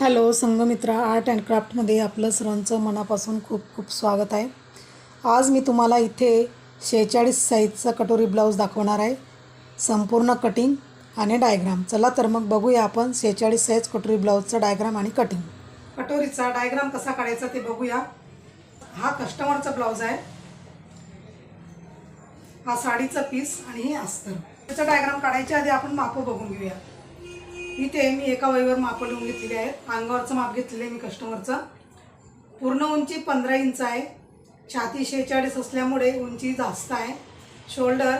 Hello Sanghamitra art and क्राफ्टमध्ये आपलं सर्वांचं मनापासून खूप खूप स्वागत आहे. आज मी तुम्हाला इथे शेहेचाळीस साईजचा कटोरी ब्लाऊज दाखवणार आहे. संपूर्ण कटिंग आणि डायग्राम चला तर मग बघूया आपण शेहेचाळीस साईज कटोरी ब्लाऊजचा डायग्राम आणि कटिंग कटोरीचा डायग्राम कसा काढायचा ते बघूया. हा कस्टमरचा ब्लाऊज आहे. हा साडीचा पीस आणि हे अस्तर. त्याचा डायग्राम काढायच्या आधी आपण मापं बघून घेऊया. इथे मी एका वहीवर मापं लिहून घेतलेली आहेत अंगावरचं माप घेतलेलं आहे मी कस्टमरचं पूर्ण उंची पंधरा इंच आहे. छाती शेहेचाळीस असल्यामुळे उंची जास्त आहे. शोल्डर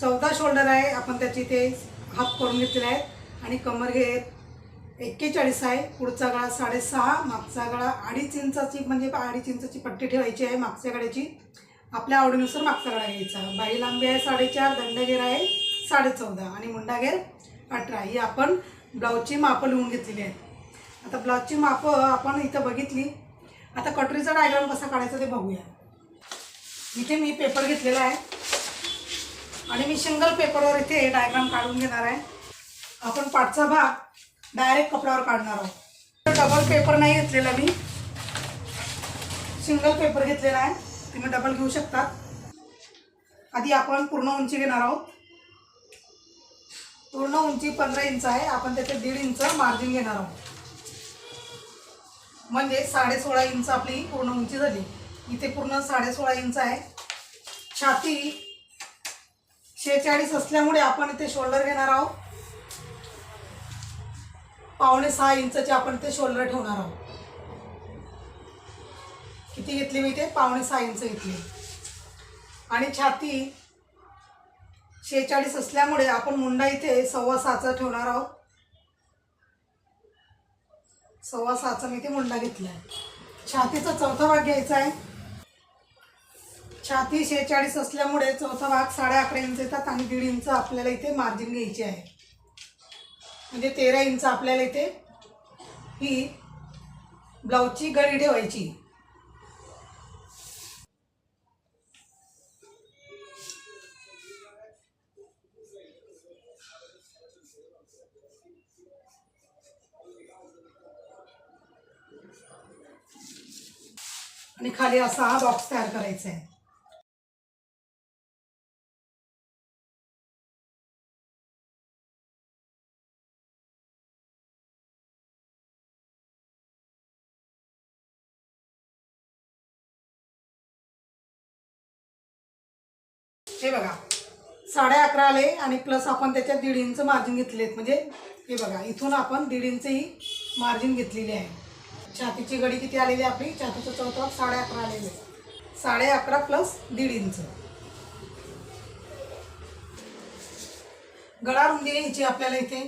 चौदा शोल्डर आहे. आपण त्याची ते हाफ करून घेतलेले आहेत आणि कमर घेर एक्केचाळीस आहे. पुढचा गळा साडेसहा मागचा गळा अडीच इंचाची म्हणजे अडीच इंचाची पट्टी ठेवायची आहे मागच्या गळ्याची. आपल्या आवडीनुसार मागचा गळा घ्यायचा. बाई लांबी आहे साडेचार दंडगेर आहे साडेचौदा आणि मुंडागेर अठरा ही आपण ब्लाऊजची मापं लिहून घेतलेली आहे आता ब्लाऊजची मापं आपण इथं बघितली. आता कटोरीचा डायग्राम कसा काढायचा ते बघूया. इथे मी पेपर घेतलेला आहे. आणि मी सिंगल पेपरवर इथे डायग्राम काढून घेणार आहे. आपण पाठचा भाग डायरेक्ट कपड्यावर काढणार आहोत. डबल पेपर नाही घेतलेला मी. सिंगल पेपर घेतलेला आहे. तुम्ही डबल घेऊ शकता आधी आपण पूर्ण उंची घेणार आहोत. पूर्ण उंची पंधरा इंच आहे. आपण त्याचे दीड इंच मार्जिन घेणार आहोत. म्हणजे साडे सोळा इंच आपली पूर्ण उंची झाली. इथे पूर्ण साडे सोळा इंच आहे. छाती शेहेचाळीस असल्यामुळे आपण इथे शोल्डर घेणार आहोत. पावणे सहा इंचचे आपण इथे शोल्डर ठेवणार आहोत. किती घेतली मी इथे? पावणे सहा इंच घेतली. आणि छाती शेहेचाळीस असल्यामुळे आपण मुंडा इथे सव्वा सहाचा ठेवणार आहोत. सव्वा सहाचा मी इथे मुंडा घेतला आहे छातीचा चौथा भाग घ्यायचा आहे. छाती शेहेचाळीस असल्यामुळे चौथा भाग साडे अकरा इंच येतात आणि दीड इंच आपल्याला इथे मार्जिन घ्यायची आहे. म्हणजे तेरा इंच आपल्याला इथे ही ब्लाऊजची गळी ठेवायची. आणि खाली असा हा बॉक्स तयार करायचा आहे हे बघा साडे अकरा आले आणि प्लस आपण त्याच्यात दीड इंच मार्जिन घेतलेत. म्हणजे हे बघा इथून आपण दीड इंच ही मार्जिन घेतलेली आहे. छातीची गडी किती आलेली आपली? छातीचं चौथा साडे अकरा आलेले साडे अकरा प्लस दीड इंच. गळा रुंदी घ्यायची आपल्याला इथे.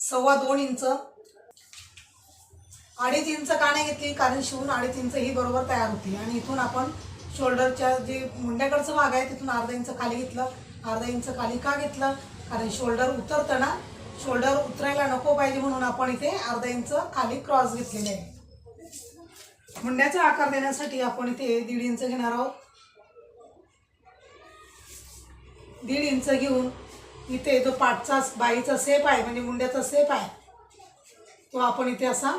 सव्वा दोन इंच. अडीच इंच का नाही घेतली? कारण शिवून अडीच इंच ही बरोबर तयार होती. आणि इथून आपण शोल्डरच्या जे मुंड्याकडचं भाग आहे तिथून अर्धा इंच खाली घेतलं. अर्धा इंच खाली का घेतलं? कारण शोल्डर उतरताना शोल्डर उतरायला नको पाहिजे म्हणून आपण इथे अर्धा इंच खाली क्रॉस घेतलेले आहे. मुंड्याचा आकार देण्यासाठी आपण इथे दीड इंच घेणार आहोत. दीड इंच घेऊन इथे जो पाठचा बाईचा सेप आहे म्हणजे मुंड्याचा सेप आहे तो आपण इथे असा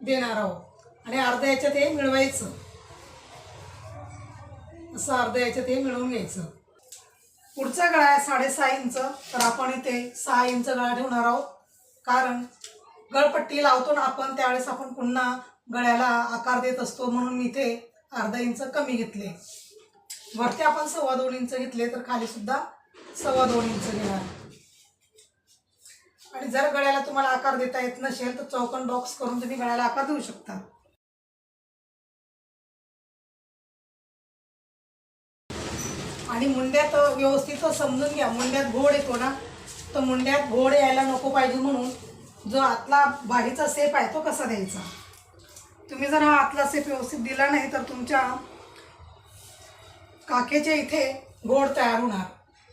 देणार आहोत. आणि अर्ध्या याच्यात हे मिळवायचं. असं अर्ध्या याच्यात हे मिळवून घ्यायचं. पुढचा गळा आहे साडेसहा इंच तर आपण इथे सहा इंच गळा ठेवणार आहोत. कारण गळपट्टी लावतो ना आपण त्यावेळेस आपण पुन्हा गळ्याला आकार देत असतो म्हणून मी इथे अर्धा इंच कमी घेतले. वरती आपण सव्वा दोन इंच घेतले तर खाली सुद्धा सव्वा दोन इंच घेणार. आणि जर गळ्याला तुम्हाला आकार देता येत नसेल तर चौकन बॉक्स करून तुम्ही गळ्याला आकार देऊ शकता. आणि मुंड्यात व्यवस्थित समजून घ्या. मुंड्यात घोड येतो ना तर मुंड्यात घोड यायला नको पाहिजे म्हणून जो आतला बाहेरचा सेप आहे तो कसा द्यायचा? तुम्ही जर हा आतला सेप व्यवस्थित दिला नाही तर तुमच्या काखेच्या इथे घोड तयार होणार.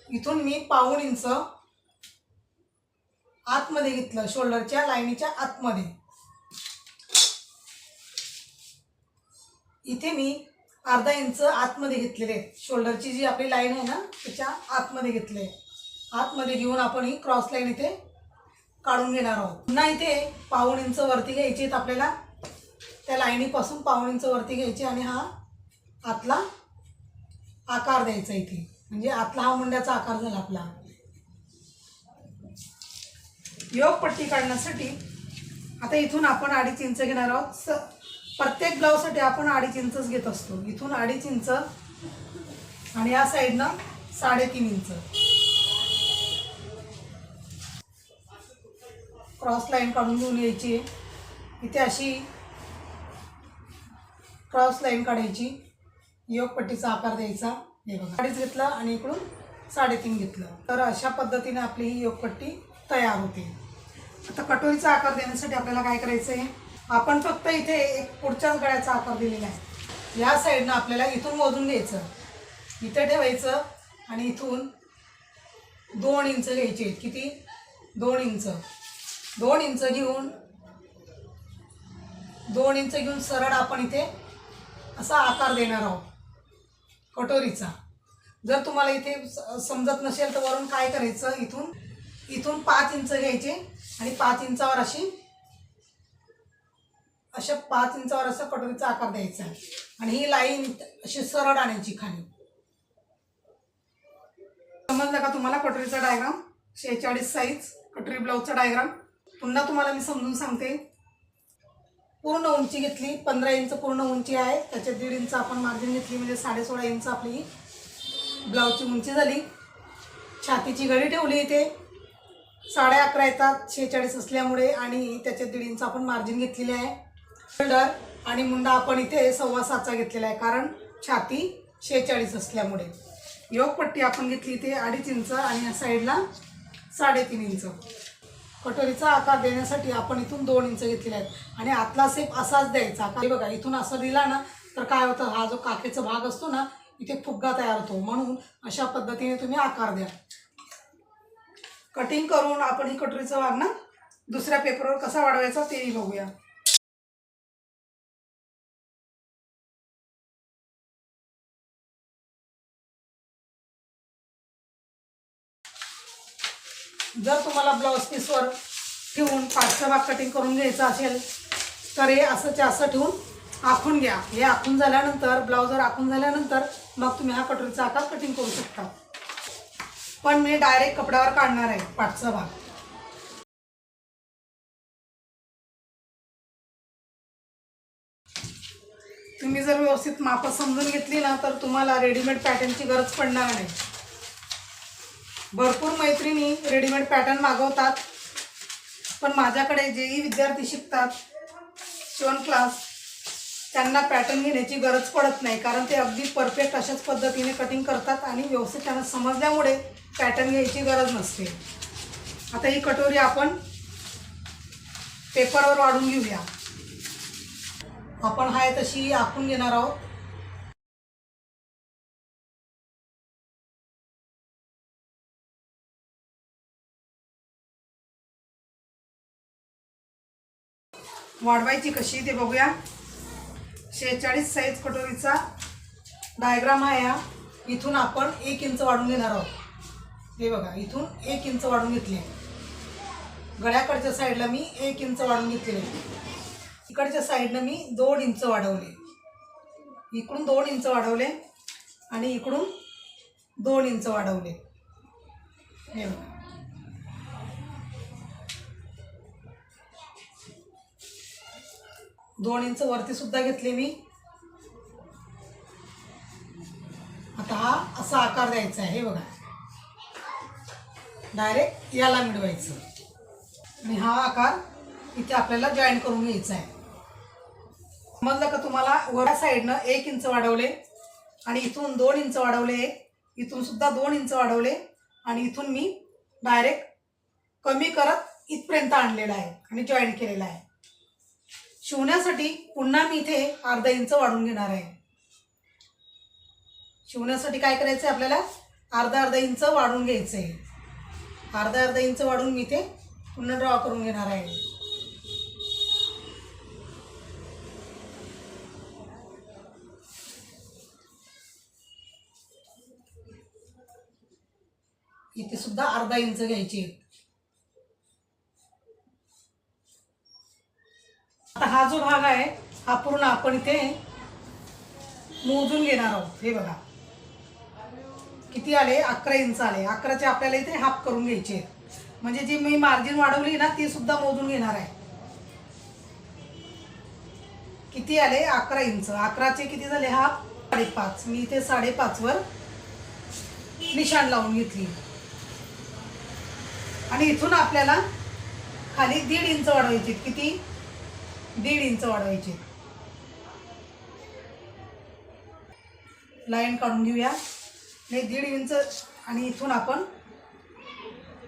इथून मी पाऊण इंच आतमध्ये घेतलं शोल्डरच्या लाईनीच्या आतमध्ये. इथे मी अर्धा इंच आतमध्ये घेतलेले आहेत. शोल्डरची जी आपली लाईन आहे ना त्याच्या आतमध्ये घेतले आतमध्ये घेऊन आपण ही क्रॉस लाईन इथे काढून घेणार आहोत. पुन्हा इथे पाऊण इंच वरती घ्यायची आहेत आपल्याला. त्या लाईनीपासून पाऊण इंच वरती घ्यायची आणि हा आतला आकार द्यायचा इथे. म्हणजे आतला हा मुंड्याचा आकार झाला आपला. योग पट्टी काढण्यासाठी आता इथून आपण अडीच इंच घेणार आहोत. स प्रत्येक ब्लाऊजसाठी आपण अडीच इंचच घेत असतो. इथून अडीच इंच आणि या साईडनं साडेतीन इंच. क्रॉस लाईन काढून घेऊन यायची. इथे अशी क्रॉस लाईन काढायची. योगपट्टीचा आकार द्यायचा. हे बघा. अडीच घेतलं आणि इकडून साडेतीन घेतलं. तर अशा पद्धतीने आपली ही योगपट्टी तयार होते. आता कटोरीचा आकार देण्यासाठी आपल्याला काय करायचं आहे आपण फक्त इथे एक पुढच्याच गळ्याचा आकार दिलेला आहे. या साईडनं आपल्याला इथून मोजून घ्यायचं. इथे ठेवायचं आणि इथून दोन इंच घ्यायचे. किती? दोन इंच. दोन इंच घेऊन दोन इंच घेऊन सरळ आपण इथे असा आकार देणार आहोत. कटोरीचा. जर तुम्हाला इथे समजत नसेल तर वरून काय करायचं? इथून इथून पाच इंच घ्यायचे आणि पाच इंचावर अशी अशा पाच इंचावर असा कटोरीचा आकार द्यायचा आणि ही लाईन अशी सरळ आणायची खाली. समजलं का तुम्हाला कटोरीचा डायग्राम शेहेचाळीस साईज कटोरी ब्लाऊजचा डायग्राम पुन्हा तुम्हाला मी समजून सांगते. पूर्ण उंची घेतली पंधरा इंच पूर्ण उंची आहे. त्याच्यात दीड इंच आपण मार्जिन घेतली म्हणजे साडेसोळा इंच आपली ब्लाऊजची उंची झाली. छातीची गळी ठेवली इथे. साडे अकरा येतात शेहेचाळीस असल्यामुळे आणि त्याच्यात दीड इंच आपण मार्जिन घेतलेली आहे. शोल्डर आणि मुंडा आपण इथे सव्वा सातचा घेतलेला आहे कारण छाती शेहेचाळीस असल्यामुळे. योगपट्टी आपण घेतली इथे अडीच इंच आणि या साईडला साडेतीन इंच. कटोरीचा आकार देण्यासाठी आपण इथून दोन इंच घेतलेले आहेत आणि आतला सेप असाच द्यायचा. काही बघा इथून असं दिला ना तर काय होतं हा जो काखेचा भाग असतो ना इथे फुग्गा तयार होतो. म्हणून अशा पद्धतीने तुम्ही आकार द्या. कटिंग करून आपण ही कटोरीचा भाग ना दुसऱ्या पेपरवर कसा वाढवायचा तेही बघूया. जर तुम्हाला ब्लाऊज पीसवर ठेवून पाठचा भाग कटिंग करून घ्यायचा असेल तर हे असं असं ठेवून आखून घ्या. हे आखून झाल्यानंतर ब्लाऊजवर आखून झाल्यानंतर मग तुम्ही हा कटोरीचा आकार कटिंग करू शकता. पण मी डायरेक्ट कपड्यावर काढणार आहे पाठचा भाग तुम्ही जर व्यवस्थित माप समजून घेतली ना तर तुम्हाला रेडीमेड पॅटर्नची गरज पडणार नाही. भरपूर मैत्रिणी रेडीमेड पॅटर्न मागवतात. पण माझ्याकडे जेही विद्यार्थी शिकतात शिवण क्लास त्यांना पॅटर्न घेण्याची गरज पडत नाही कारण ते अगदी परफेक्ट अशाच पद्धतीने कटिंग करतात आणि व्यवस्थित त्यांना समजल्यामुळे पॅटर्न घ्यायची गरज नसते. आता ही कटोरी आपण पेपरवर वाढून घेऊया. आपण हाय तशी आखून घेणार आहोत. वाढवायची कशी ते बघूया. शेहेचाळीस साईज कटोरीचा डायग्राम आहे हा. इथून आपण एक इंच वाढून घेणार आहोत. हे बघा इथून एक इंच वाढून घेतले गळ्याकडच्या साईडला मी एक इंच वाढून घेतलेले इकडच्या साईडनं मी दोन इंच वाढवले. इकडून दोन इंच वाढवले आणि इकडून दोन इंच वाढवले. हे बघा. दोन इंच वरती सुद्धा घेतले मी. आता हा असा आकार द्यायचा आहे हे बघा. डायरेक्ट याला मिळवायचं. आणि हा आकार इथे आपल्याला जॉईन करून घ्यायचा आहे. समजलं का तुम्हाला? वर साईडनं एक इंच वाढवले आणि इथून दोन इंच वाढवले. इथून सुद्धा दोन इंच वाढवले. आणि इथून मी डायरेक्ट कमी करत इथपर्यंत आणलेला आहे आणि जॉईन केलेला आहे. शिवण्यासाठी पुन्हा मी इथे अर्धा इंच वाढून घेणार आहे. शिवण्यासाठी काय करायचं आहे आपल्याला? अर्धा अर्धा इंच वाढून घ्यायचं आहे अर्धा अर्धा इंच वाढून मी इथे पुन्हा ड्रॉ करून घेणार आहे. इथे सुद्धा अर्धा इंच घ्यायची आता हा जो भाग आहे हा पूर्ण आपण इथे मोजून घेणार आहोत. हे बघा. किती आले? अकरा इंच आले. अकराचे आपल्याला इथे हाफ करून घ्यायचे म्हणजे जी मी मार्जिन वाढवली ना ती सुद्धा मोजून घेणार आहे. किती आले? अकरा इंच. अकराचे किती झाले? हाफ साडेपाच. मी इथे साडेपाच वर निशाण लावून घेतली. आणि इथून आपल्याला खाली दीड इंच वाढवायचे किती? दीड इंच वाढवायचे. लाईन काढून घेऊया. नाही दीड इंच आणि इथून आपण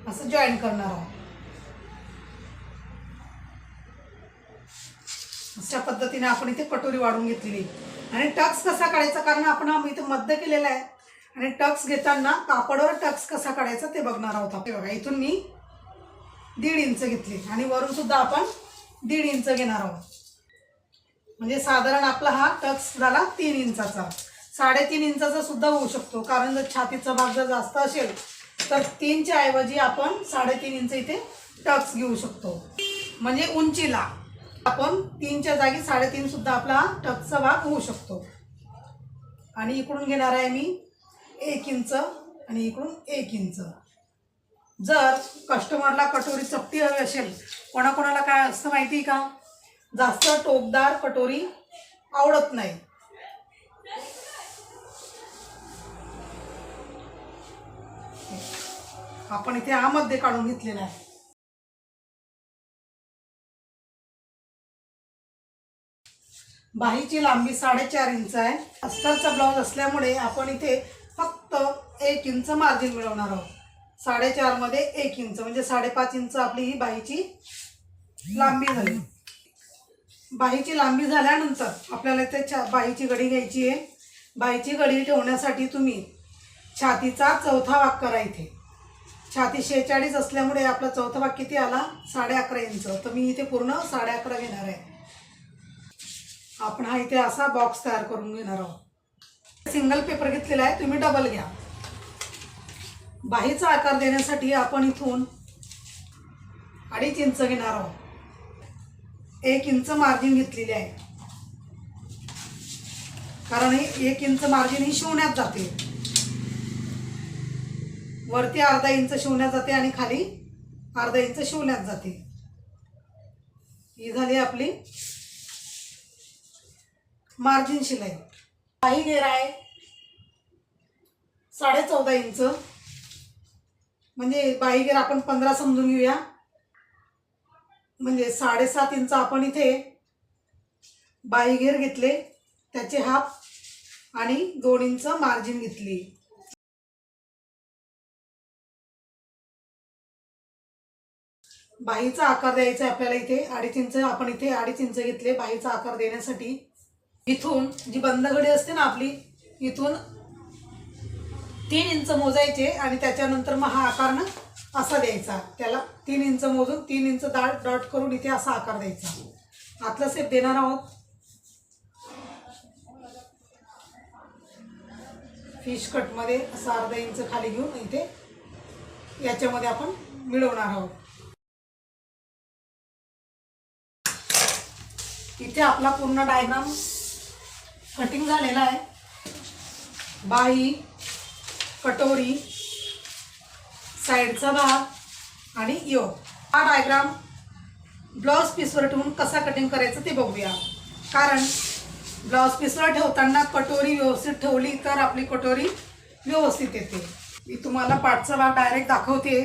असं जॉईन करणार आहोत. अशा पद्धतीने आपण इथे कटोरी वाढून घेतलेली आणि टक्स कसा काढायचा? कारण आपण हा इथे मध्य केलेला आहे. आणि टक्स घेताना कापडवर टक्स कसा काढायचा ते बघणार आहोत आपण. बघा इथून मी दीड इंच घेतली. आणि वरून सुद्धा आपण दीड इंच घेणार आहोत. म्हणजे साधारण आपला हा टक्स झाला तीन इंचाचा. साडेतीन इंचाचा सुद्धा होऊ शकतो. कारण जर छातीचा भाग जर जास्त असेल तर तीनच्या ऐवजी आपण साडेतीन इंच इथे टक्स घेऊ शकतो. म्हणजे उंचीला आपण तीनच्या जागी साडेतीन सुद्धा आपला टक्सचा भाग होऊ शकतो. आणि इकडून घेणार आहे मी एक इंच आणि इकडून एक इंच. जर कस्टमरला कटोरी चपटी हवी असेल कोणाकोणाला काय असतं माहिती आहे का? जास्त टोकदार कटोरी आवडत नाही. आपण इथे हा काढून घेतलेला आहे. बाहीची लांबी साडेचार इंच आहे. अस्तरचा ब्लाऊज असल्यामुळे आपण इथे फक्त एक इंच मार्जिन मिळवणार आहोत. साडेचारमध्ये एक इंच म्हणजे साडेपाच इंच आपली ही बाहीची लांबी झाली. बाहीची लांबी झाल्यानंतर आपल्याला इथे बाईची बाहीची गडी घ्यायची आहे. बाहीची गडी ठेवण्यासाठी तुम्ही छातीचा चौथा भाग करा इथे. छाती शेहेचाळीस असल्यामुळे आपला चौथा भाग किती आला? साडे अकरा इंच. तर मी इथे पूर्ण साडे अकरा घेणार आहे. आपण हा इथे असा बॉक्स तयार करून घेणार आहोत. सिंगल पेपर घेतलेला आहे तुम्ही डबल घ्या. बाहीचा आकार देण्यासाठी आपण इथून अडीच इंच घेणार आहोत. एक इंच मार्जिन घेतलेली आहे. कारण एक इंच मार्जिन ही शिवण्यात जाते. वरती अर्धा इंच शिवण्यात जाते आणि खाली अर्धा इंच शिवण्यात जाते. ही झाली आपली मार्जिन शिलाई. काही घेर आहे. साडे चौदा इंच. म्हणजे बाई आपण पंधरा समजून घेऊया. म्हणजे साडेसात इंच आपण इथे बाई घेतले त्याचे हाफ आणि दोन इंच मार्जिन घेतली. बाहीचा आकार द्यायचा आहे आपल्याला इथे अडीच इंच आपण इथे अडीच इंच घेतले बाहीचा आकार देण्यासाठी. इथून जी बंद घडी असते ना आपली इथून तीन इंच मोजायचे आणि त्याच्यानंतर मग हा आकारनं असा द्यायचा. त्याला तीन इंच मोजून तीन इंच दाट डॉट करून इथे असा आकार द्यायचा. आतला सेप देणार आहोत. फिश कटमध्ये असं अर्धा इंच खाली घेऊन इथे याच्यामध्ये आपण मिळवणार आहोत. इथे आपला पूर्ण डायग्राम कटिंग झालेला आहे. बाही कटोरी साईडचा भाग आणि यो. हा डायग्राम ब्लाऊज पीसवर ठेवून कसा कटिंग करायचं ते बघूया. कारण ब्लाऊज पीसवर ठेवताना कटोरी व्यवस्थित ठेवली तर आपली कटोरी व्यवस्थित येते. मी तुम्हाला पाठचा भाग डायरेक्ट दाखवते.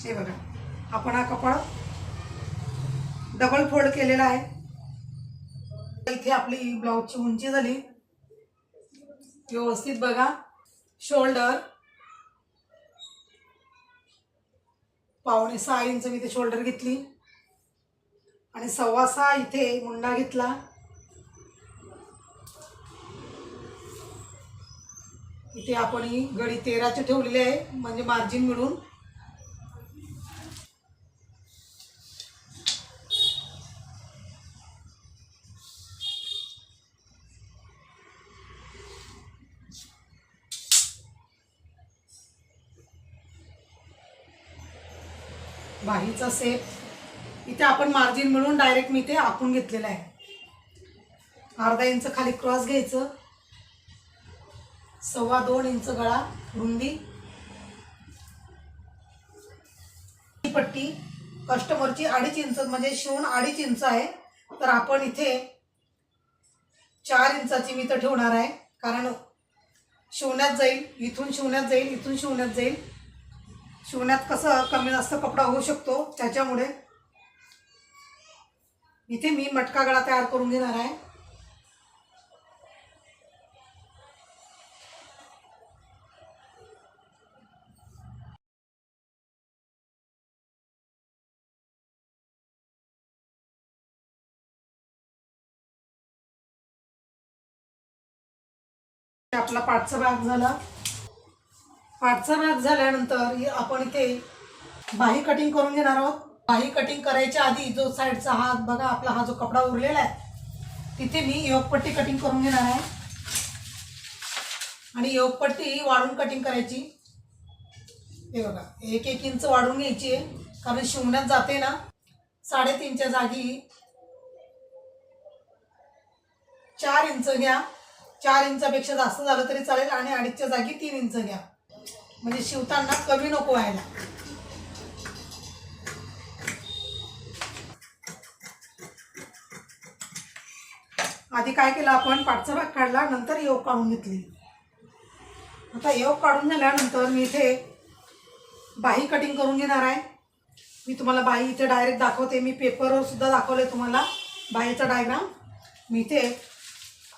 हे बघा. आपण हा कपडा डबल फोल्ड केलेला आहे. इथे आपली ब्लाऊजची उंची झाली. व्यवस्थित बघा. शोल्डर. पावणे सहा इंच मी इथे शोल्डर घेतली. आणि सव्वा सहा इथे मुंडा घेतला. इथे आपण ही गडी तेराची ठेवलेली आहे म्हणजे मार्जिन मिळून बाहीचा सेप इथे आपण मार्जिन मिळून डायरेक्ट मी ते आखून घेतलेलं आहे. अर्धा इंच खाली क्रॉस घ्यायचं. सव्वा दोन इंच गळा रुंदी. पट्टी कस्टमरची अडीच इंच म्हणजे शिवून अडीच इंच आहे. तर आपण इथे चार इंचाची मी तर ठेवणार आहे. कारण शिवण्यात जाईल इथून शिवण्यात जाईल इथून शिवण्यात जाईल. शिवण्यात कसं कमी जास्त कपडा होऊ शकतो त्याच्यामुळे इथे मी मटका गळा तयार करून घेणार आहे. आपला पाठचा भाग झाला. पाठचा भाग झाल्यानंतर आपण इथे बाही कटिंग करून घेणार आहोत. बाही कटिंग करायच्या आधी जो साईडचा हात बघा आपला हा जो कपडा उरलेला आहे तिथे मी योगपट्टी कटिंग करून घेणार आहे. आणि योगपट्टी वाढून कटिंग करायची. हे बघा एक एक इंच वाढून घ्यायची आहे. कारण शिवण्यात जाते ना साडेतीनच्या जागी चार इंच घ्या. चार इंचापेक्षा जास्त झालं तरी चालेल आणि अडीचच्या जागी तीन इंच घ्या. म्हणजे शिवताना कमी नको व्हायला. आधी काय केलं आपण? पाठचा भाग काढला नंतर योग काढून घेतली. आता योग काढून झाल्यानंतर मी इथे बाही कटिंग करून घेणार आहे. मी तुम्हाला बाही इथे डायरेक्ट दाखवते. मी पेपरवर सुद्धा दाखवले तुम्हाला बाहीचा डायग्राम मी इथे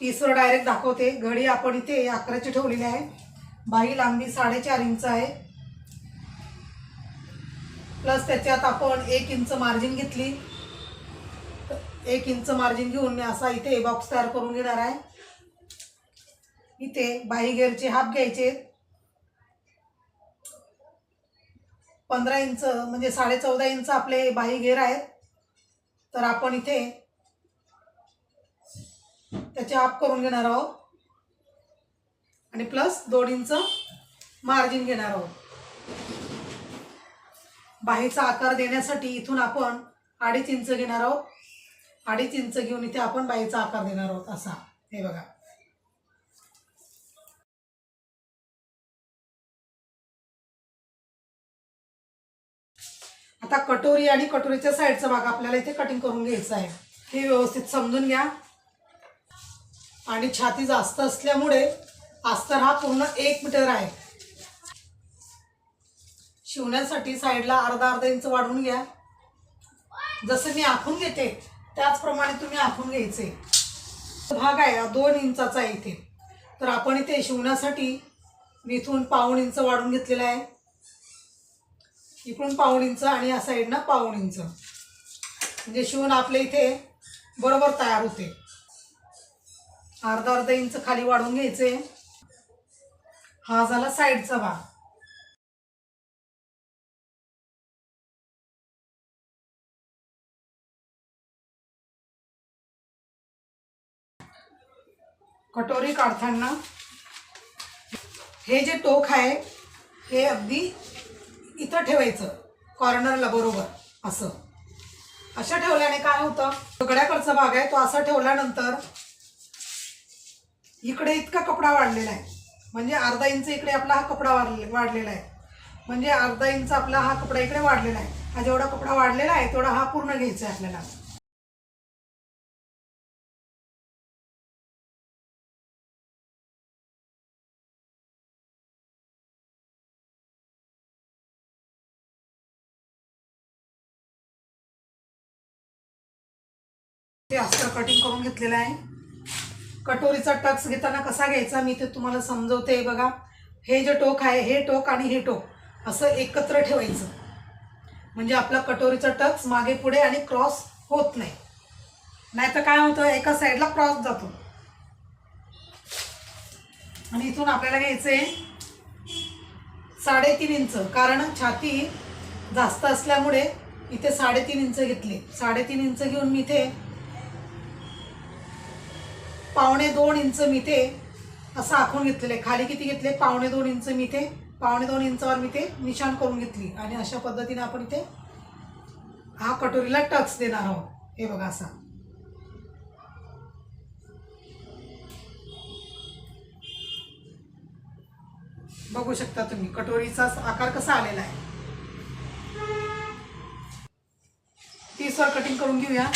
पीसवर डायरेक्ट दाखवते. घडी आपण इथे अकराची ठेवलेली आहे. बाही लांबी साडेचार इंच आहे. प्लस त्याच्यात आपण एक इंच मार्जिन घेतली. एक इंच मार्जिन घेऊन मी असा इथे बॉक्स तयार करून घेणार आहे. इथे बाही गेअरचे हाफ घ्यायचे. पंधरा इंच म्हणजे साडे चौदा इंच आपले बाही घेर आहेत. तर आपण इथे त्याचे हाफ करून घेणार आहोत. आणि प्लस दोन इंच मार्जिन घेणार आहोत. बाहीचा आकार देण्यासाठी इथून आपण अडीच इंच घेणार आहोत. अडीच इंच घेऊन इथे आपण बाहीचा आकार देणार आहोत असा. हे बघा. आता कटोरी आणि कटोरीच्या साईडचा भाग आपल्याला इथे कटिंग करून घ्यायचा आहे. हे व्यवस्थित समजून घ्या. आणि छाती जास्त असल्यामुळे अस्तर हा पूर्ण एक मीटर आहे. शिवण्यासाठी साईडला अर्धा अर्धा इंच वाढवून घ्या. जसं मी आखून घेते त्याचप्रमाणे तुम्ही आखून घ्यायचे. भाग आहे दोन इंचाचा आहे इथे. तर आपण इथे शिवण्यासाठी मी इथून पाऊण इंच वाढून घेतलेला आहे. इकडून पाऊण इंच आणि या साईडनं पाऊण इंच. म्हणजे शिवून आपल्या इथे बरोबर तयार होते. अर्धा अर्धा इंच खाली वाढून घ्यायचे. हा झाला साईडचा भाग. कटोरी काढताना हे जे टोक आहे हे अगदी इथं ठेवायचं कॉर्नरला बरोबर असं. अशा ठेवल्याने काय होतं सगळ्याकडचा भाग आहे तो असा ठेवल्यानंतर इकडे इतका कपडा वाढलेला आहे. म्हणजे अर्धा इंच इकडे आपला हा कपडा वाढले वाढलेला आहे. म्हणजे अर्धा इंच आपला हा कपडा इकडे वाढलेला आहे. हा जेवढा कपडा वाढलेला आहे तेवढा हा पूर्ण घ्यायचा आहे आपल्याला. ते अस्तर कटिंग करून घेतलेलं आहे. कटोरीचा टक्स घेताना कसा घ्यायचा मी ते तुम्हाला समजवते. बघा हे जे टोक आहे हे टोक आणि हे टोक असं एकत्र ठेवायचं. म्हणजे आपला कटोरीचा टक्स मागे पुढे आणि क्रॉस होत नाही. नाहीतर काय होतं एका साईडला क्रॉस जातो. आणि इथून आपल्याला घ्यायचं आहे साडेतीन इंच कारण छाती जास्त असल्यामुळे इथे साडेतीन इंच घेतले. साडेतीन इंच घेऊन मी इथे पावणे दोन इंच मी ते असं आखून घेतलेले. खाली किती घेतले? पावणे दोन इंच मी ते पावणे दोन इंचावर मी ते निशाण करून घेतली. आणि अशा पद्धतीने आपण इथे हा कटोरीला टक्स देणार आहोत. हे बघा असा. बघू शकता तुम्ही कटोरीचा आकार कसा आलेला आहे. तीसवर कटिंग करून घेऊया.